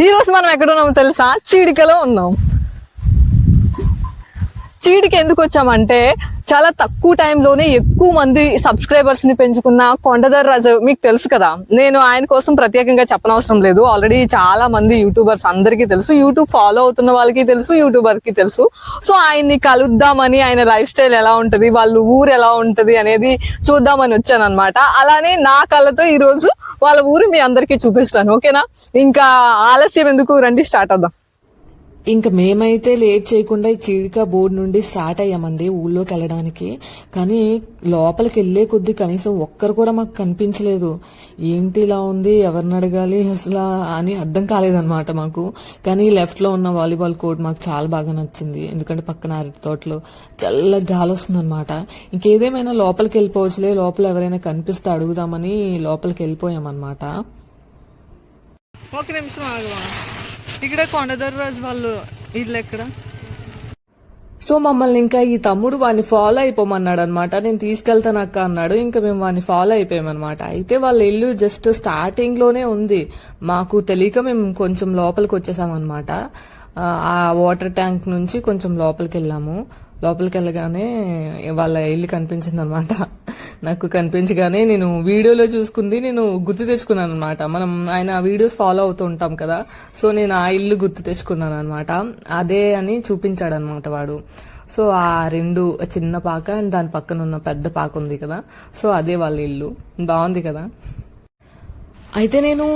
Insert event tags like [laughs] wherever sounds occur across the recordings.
ఈ రోజు మనం ఎక్కడ ఉన్నాం తెలుసా? చీడికలో ఉన్నాం. చీడికి ఎందుకు వచ్చామంటే చాలా తక్కువ టైంలోనే ఎక్కువ మంది సబ్స్క్రైబర్స్ని పెంచుకున్న కొండదర్ రాజు మీకు తెలుసు కదా. నేను ఆయన కోసం ప్రత్యేకంగా చెప్పనవసరం లేదు. ఆల్రెడీ చాలా మంది యూట్యూబర్స్ అందరికీ తెలుసు. యూట్యూబ్ ఫాలో అవుతున్న వాళ్ళకి తెలుసు యూట్యూబర్కి తెలుసు. సో ఆయన్ని కలుద్దామని ఆయన లైఫ్ స్టైల్ ఎలా ఉంటది వాళ్ళ ఊరు ఎలా ఉంటది అనేది చూద్దామని వచ్చాను అనమాట అలానే నా కళ్ళతో ఈ రోజు వాళ్ళ ఊరు మీ అందరికీ చూపిస్తాను. ఓకేనా? ఇంకా ఆలస్యం ఎందుకు? రండి స్టార్ట్ అవుదాం. ఇంకా మేమైతే లేట్ చేయకుండా ఈ చీడిక బోర్డు నుండి స్టార్ట్ అయ్యామండి ఊళ్ళోకి వెళ్ళడానికి. కానీ లోపలికి వెళ్ళే కొద్దీ కనీసం ఒక్కరు కూడా మాకు కనిపించలేదు. ఏంటి ఇలా ఉంది? ఎవరిని అడగాలి? అసలు అని అర్థం కాలేదన్నమాట మాకు. కానీ లెఫ్ట్లో ఉన్న వాలీబాల్ కోర్ట్ మాకు చాలా బాగా నచ్చింది. ఎందుకంటే పక్కన అరటి తోటలో చల్ల గాలి వస్తుంది అనమాట ఇంకేదేమైనా లోపలికి వెళ్ళిపోవచ్చులే లోపల ఎవరైనా కనిపిస్తే అడుగుదామని లోపలికి వెళ్ళిపోయామన్నమాట. ఒక నిమిషం ఆగవా? ఇక్కడ కొండదర్రాజు వాళ్ళు ఇల్లు ఎక్కడ? సో మమ్మల్ని ఇంకా ఈ తమ్ముడు వాడిని ఫాలో అయిపోమన్నాడు అనమాట నేను తీసుకెళ్తాను అక్క అన్నాడు. ఇంకా మేము వాడిని ఫాలో అయిపోయామన్నమాట. అయితే వాళ్ళ ఇల్లు జస్ట్ స్టార్టింగ్లోనే ఉంది. మాకు తెలియక మేము కొంచెం లోపలికి వచ్చేసామన్నమాట ఆ, ఆ వాటర్ ట్యాంక్ నుంచి కొంచెం లోపలికి వెళ్ళాము. లోపలికి వెళ్ళగానే వాళ్ళ ఇల్లు కనిపించింది అనమాట నాకు కనిపించగానే నేను వీడియోలో చూసుకుంది నేను గుర్తు తెచ్చుకున్నాను అనమాట మనం ఆయన వీడియోస్ ఫాలో అవుతూ ఉంటాం కదా సో నేను ఆ ఇల్లు గుర్తు తెచ్చుకున్నాను అనమాట అదే అని చూపించాడు అనమాట వాడు. సో ఆ రెండు చిన్న పాక అండ్ దాని పక్కన ఉన్న పెద్ద పాక ఉంది కదా సో అదే వాళ్ళ ఇల్లు. బాగుంది కదా? అయితే నేను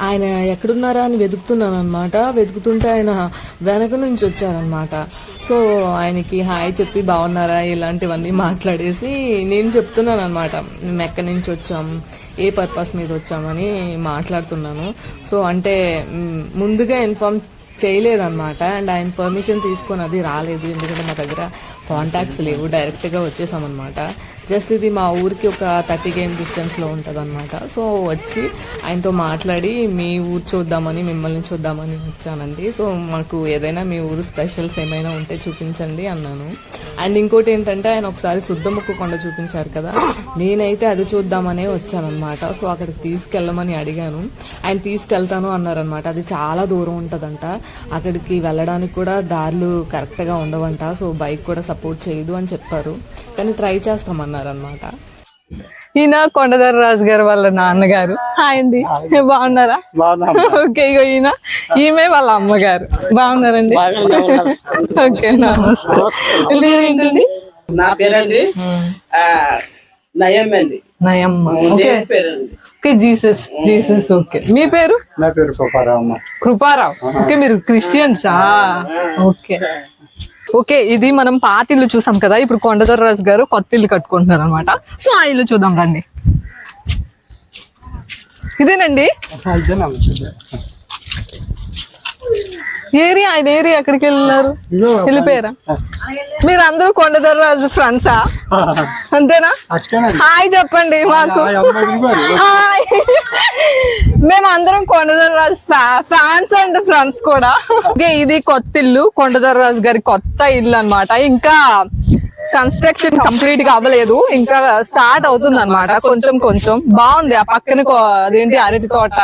ఆయన ఎక్కడున్నారా అని వెతుకుతున్నాను అనమాట వెతుకుతుంటే ఆయన వెనక నుంచి వచ్చారనమాట సో ఆయనకి హాయ్ చెప్పి బాగున్నారా ఇలాంటివన్నీ మాట్లాడేసి నేను చెప్తున్నాను అనమాట మేము ఎక్కడి నుంచి వచ్చాం ఏ పర్పస్ మీద వచ్చామని మాట్లాడుతున్నాను. సో అంటే ముందుగా ఇన్ఫార్మ్ చేయలేదన్నమాట. అండ్ ఆయన పర్మిషన్ తీసుకొని అది రాలేదు. ఎందుకంటే మా దగ్గర కాంటాక్ట్స్ లేవు. డైరెక్ట్గా వచ్చేసామన్నమాట. జస్ట్ ఇది మా ఊరికి ఒక థర్టీ కేఎం డిస్టెన్స్లో ఉంటుంది అనమాట సో వచ్చి ఆయనతో మాట్లాడి మీ ఊరు చూద్దామని మిమ్మల్ని చూద్దామని వచ్చానండి. సో మాకు ఏదైనా మీ ఊరు స్పెషల్స్ ఏమైనా ఉంటే చూపించండి అన్నాను. అండ్ ఇంకోటి ఏంటంటే ఆయన ఒకసారి శుద్ధముక్కు కొండ చూపించారు కదా నేనైతే అది చూద్దామనే వచ్చానమాట సో అక్కడికి తీసుకెళ్ళమని అడిగాను. ఆయన తీసుకెళ్తాను అన్నారనమాట అది చాలా దూరం ఉంటుందంట. అక్కడికి వెళ్ళడానికి కూడా దారులు కరెక్ట్గా ఉండవంట. సో బైక్ కూడా సపోర్ట్ చేయదు అని చెప్పారు. కానీ ట్రై చేస్తామన్నారు అనమాట ఈయన కొండదర్ రాజు గారు వాళ్ళ నాన్నగారు. హాయ్ అండి. బాగున్నారా? ఓకే ఇగో ఈయన ఈమె వాళ్ళ అమ్మగారు. బాగున్నారండి? ఓకే నమస్తే. పేరేంటండి? నా పేరండి ఆ, నయం అండి. నయమ్మ. ఓకే. Jesus Jesus okay. మీ పేరు? నా పేరు సుబ్బారావు కృపారావు. ఓకే మీరు క్రిస్టియన్సా? ఓకే. ఓకే ఇది మనం పాత ఇల్లు చూసాం కదా ఇప్పుడు కొండదర్రాజు గారు కొత్త ఇల్లు కట్టుకుంటున్నారు అనమాట సో ఆ ఇల్లు చూద్దాం రండి. ఇదేనండి? ఏరియా ఆయన ఏరియా ఎక్కడికి వెళ్ళినారు? వెళ్ళిపోయారా? మీరు అందరూ కొండదర్ రాజు ఫ్రెండ్సా? అంతేనా? హాయ్ చెప్పండి మాకు. హాయ్ మేము అందరం Kondadar Raju fans and friends కూడా. ఓకే ఇది కొత్త ఇల్లు కొండదర్ రాజు గారి కొత్త ఇల్లు అన్నమాట. ఇంకా కన్స్ట్రక్షన్ కంప్లీట్గా అవ్వలేదు. ఇంకా స్టార్ట్ అవుతుంది అనమాట కొంచెం కొంచెం. బాగుంది ఆ పక్కన అదేంటి అరటి తోట?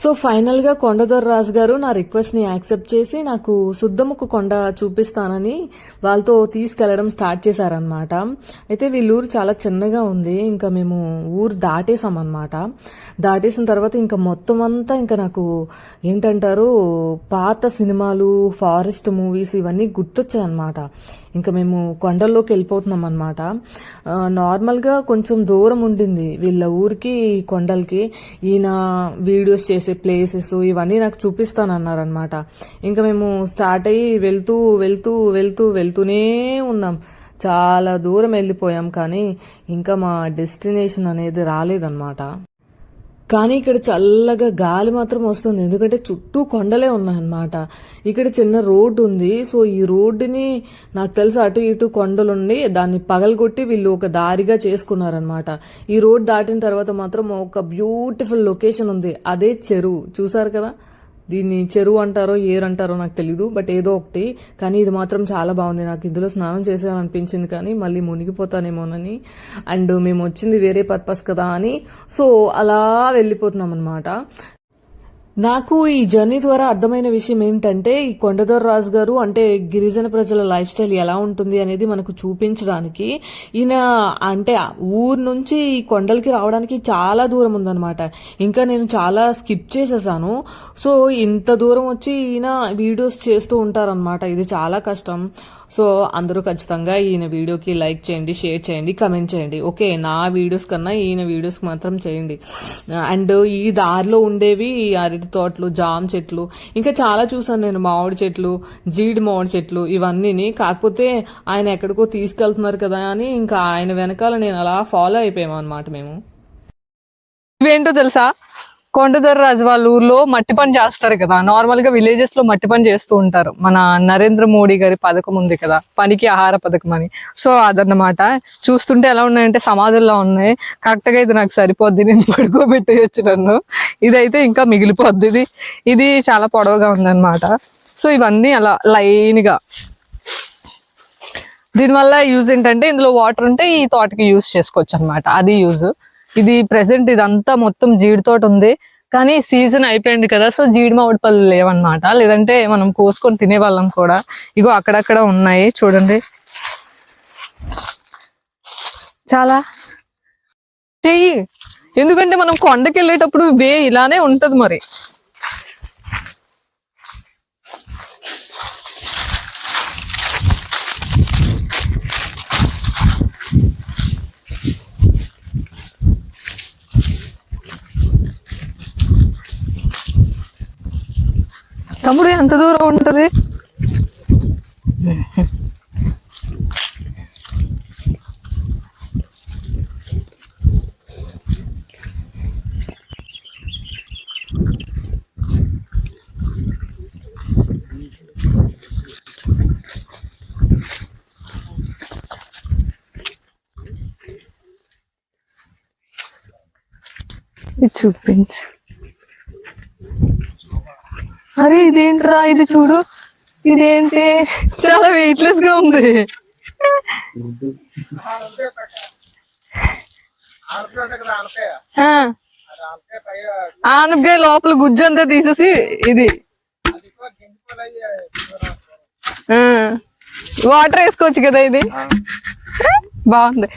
సో ఫైనల్గా కొండదొర రాజు గారు నా రిక్వెస్ట్ని యాక్సెప్ట్ చేసి నాకు శుద్ధముక్కు కొండ చూపిస్తానని వాళ్ళతో తీసుకెళ్ళడం స్టార్ట్ చేశారనమాట అయితే వీళ్ళూరు చాలా చిన్నగా ఉంది. ఇంకా మేము ఊరు దాటేసాం దాటేసిన తర్వాత ఇంకా మొత్తం అంతా ఇంకా నాకు ఏంటంటారు పాత సినిమాలు ఫారెస్ట్ మూవీస్ ఇవన్నీ గుర్తొచ్చాయన్నమాట. ఇంకా మేము కొండల్లోకి వెళ్ళిపోతున్నాం అనమాట నార్మల్గా కొంచెం దూరం ఉండింది వీళ్ళ ఊరికి కొండలకి. ఈయన వీడియోస్ చేసి ప్లేసెస్ ఇవన్నీ నాకు చూపిస్తానన్నారనమాట ఇంకా మేము స్టార్ట్ అయ్యి వెళ్తూ వెళ్తూ వెళ్తూ వెళ్తూనే ఉన్నాం. చాలా దూరం వెళ్ళిపోయాం కానీ ఇంకా మా డెస్టినేషన్ అనేది రాలేదన్నమాట. కానీ ఇక్కడ చల్లగా గాలి మాత్రం వస్తుంది. ఎందుకంటే చుట్టూ కొండలే ఉన్నాయన్నమాట. ఇక్కడ చిన్న రోడ్డు ఉంది. సో ఈ రోడ్డుని నాకు తెలిసి అటు ఇటు కొండలుండి దాన్ని పగలగొట్టి వీళ్ళు ఒక దారిగా చేసుకున్నారనమాట ఈ రోడ్ దాటిన తర్వాత మాత్రం ఒక బ్యూటిఫుల్ లొకేషన్ ఉంది. అదే చెరువు. చూసారు కదా? దీన్ని చెరువు అంటారో ఏరు అంటారో నాకు తెలీదు బట్ ఏదో ఒకటి. కానీ ఇది మాత్రం చాలా బాగుంది. నాకు ఇందులో స్నానం చేసేయాలనిపించింది కానీ మళ్ళీ మునిగిపోతానేమోనని. అండ్ మేము వచ్చింది వేరే పర్పస్ కదా అని. సో అలా వెళ్ళిపోతున్నాం అనమాట నాకు ఈ జర్నీ ద్వారా అర్థమైన విషయం ఏంటంటే ఈ కొండదొర రాజు గారు అంటే గిరిజన ప్రజల లైఫ్ స్టైల్ ఎలా ఉంటుంది అనేది మనకు చూపించడానికి ఈయన అంటే ఊరు నుంచి ఈ కొండలకి రావడానికి చాలా దూరం ఉందనమాట ఇంకా నేను చాలా స్కిప్ చేసేసాను. సో ఇంత దూరం వచ్చి ఈయన వీడియోస్ చేస్తూ ఉంటారనమాట ఇది చాలా కష్టం. సో అందరూ ఖచ్చితంగా ఈయన వీడియోకి లైక్ చేయండి షేర్ చేయండి కమెంట్ చేయండి. ఓకే నా వీడియోస్ కన్నా ఈయన వీడియోస్ మాత్రం చేయండి. అండ్ ఈ దారిలో ఉండేవి అరటి అరటి తోటలు జామ చెట్లు ఇంకా చాలా చూసాను నేను మామిడి చెట్లు జీడి మామిడి చెట్లు ఇవన్నీని. కాకపోతే ఆయన ఎక్కడికో తీసుకెళ్తున్నారు కదా అని ఇంకా ఆయన వెనకాల నేను అలా ఫాలో అయిపోయాము అనమాట మేము. ఇవేంటో తెలుసా? కొండదొర రాజు వాళ్ళ ఊర్లో మట్టి పని చేస్తారు కదా. నార్మల్గా విలేజెస్లో మట్టి పని చేస్తూ ఉంటారు. మన నరేంద్ర మోడీ గారి పథకం ఉంది కదా. పనికి ఆహార పథకం అని. సో అదన్నమాట. చూస్తుంటే ఎలా ఉన్నాయంటే సమాధుల్లో ఉన్నాయి. కరెక్ట్గా ఇది నాకు సరిపోద్ది. నేను పడుకోబెట్టేయచ్చు నన్ను. ఇదైతే ఇంకా మిగిలిపోద్ది ఇది. ఇది చాలా పొడవుగా ఉందన్నమాట. సో ఇవన్నీ అలా లైన్గా దీనివల్ల యూజ్ ఏంటంటే ఇందులో వాటర్ ఉంటే ఈ తోటకి యూజ్ చేసుకోవచ్చు అనమాట అది యూజ్. ఇది ప్రెసెంట్ ఇదంతా మొత్తం జీడి తోట ఉంది. కానీ సీజన్ అయిపోయింది కదా సో జీడి మామిడి పళ్ళు లేవన్నమాట. లేదంటే మనం కోసుకొని తినేవాళ్ళం కూడా. ఇగో అక్కడక్కడ ఉన్నాయి చూడండి. చాలా చెయ్యి. ఎందుకంటే మనం కొండకి వెళ్ళేటప్పుడు వే ఇలానే ఉంటది మరి. తమ్ముడు ఎంత దూరం ఉంటుంది? ఇది చూపించు. అరే ఇదేంట్రా? ఇది చూడు. ఇదేంటి? చాలా వెయిట్లెస్గా ఉంది. ఆ. ఆనపకాయ లోపల గుజ్జు అంతా తీసేసి ఇది. ఆ. వాటర్ వేసుకోవచ్చు కదా ఇది? బాగుంది.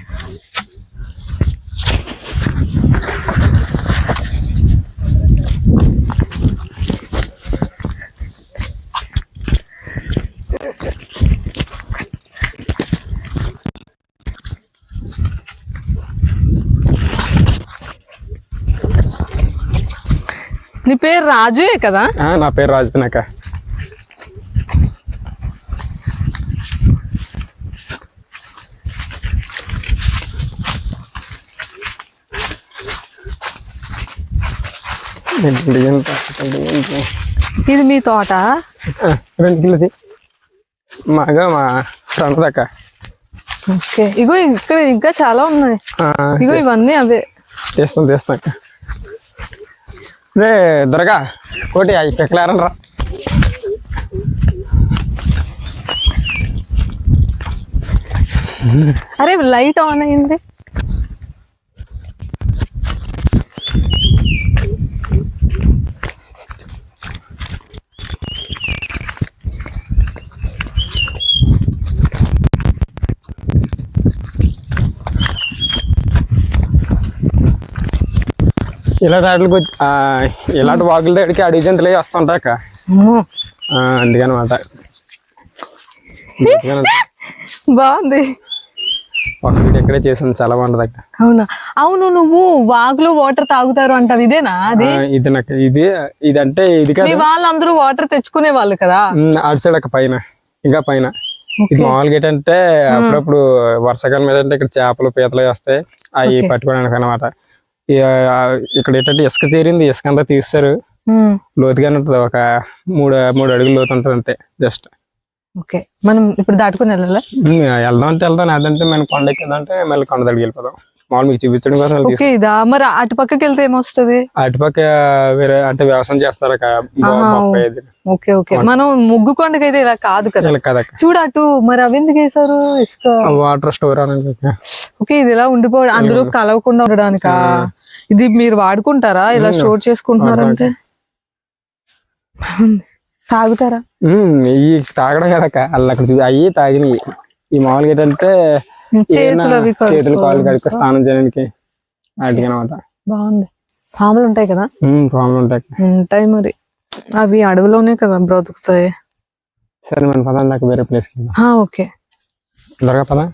నీ పేరు రాజుయే కదా? నా పేరు రాజునక్క ఇది మీ తోట? రెండు కిలోది మాగా మా ఫ్రెండ్ దక్క ఓకే. ఇగో ఇక్కడ ఇంకా చాలా ఉన్నాయి. ఇగో ఇవన్నీ అవే. తీస్తాం అక్క. రే దొరగా కోటి అవి పెక్కలారనరా అరే లైట్ ఆన్ అయింది. ఇలాంటి వాటికి ఇలాంటి వాగుల దగ్గరికి అడవి జంతువులు అవి ఆ, అందుకనమాట. బాగుంది. ఒక వీడియో ఇక్కడే చేసింది చాలా బాగుంటది అక్క. అవునా? అవును నువ్వు వాగులో వాటర్ తాగుతారు అంటావు. ఇదేనా? అది? ఇది నాకు ఇది ఇది అంటే ఇది కాదు. వాళ్ళందరూ వాటర్ తెచ్చుకునే వాళ్ళు కదా? అటు సైడ్ అక్క పైన. ఇంకా పైన. ఇది మామూలుగా ఏంటంటే అప్పుడప్పుడు వర్షాకాలం ఏంటంటే ఇక్కడ చేపలు పీతలు వస్తాయి. అవి పట్టుకోవడానికి అనమాట ఇక్కడ ఏంటంటే ఇసుక చేరింది ఇసుక అంతా తీస్తారు లోతుగానే ఉంటుంది ఒక మూడు మూడు అడుగులు లోతు ఉంటుంది అంతే జస్ట్ ఓకే. మనం ఇప్పుడు దాటుకుని వెళ్ళాలా? వెళ్దాం అంటే వెళ్దాం అదంటే మనం కొండ ఎక్కిందంటే మళ్ళీ కొండ దగ్గరికి వెళ్ళిపోదాం. మామూలు మీకు చూపించడం కోసం ఓకే ఇదా? మరి అటు పక్కకి వెళ్తే ఏమొస్తుంది? అటుపక్క వేరే అంటే వ్యవసాయం చేస్తారు. Okay okay. మనం ముగ్గు కొండకైతే ఇలా కాదు కదా. కదక్క చూడు అటు మరి అవి ఎందుకు వేసారు ఇసుక. వాటర్ స్టోర్ ఓకే ఇది ఇలా ఉండిపోవడం అందులో కలవకుండా ఉండడానికా? ఇది మీరు వాడుకుంటారా? ఇలా స్టోర్ చేసుకుంటున్నారు అంతే [laughs] తాగుతారా? ఇవి తాగడం కదక్క. వాళ్ళు అక్కడ అవి తాగినవి. ఈ మామూలుగా ఏంటంటే చేతులు కాళ్ళు కడుక్కో స్నానం చేయడానికి వాటికి అనమాట బాగుంది. పాములు ఉంటాయి కదా? ప్రాబ్లం ఉంటాయి. ఉంటాయి మరి. అవి అడవిలోనే కదా బ్రతుకుతాయి. సరే మన పదాలు నాకు వేరే ప్లేస్కి ఓకే. దొరక పదా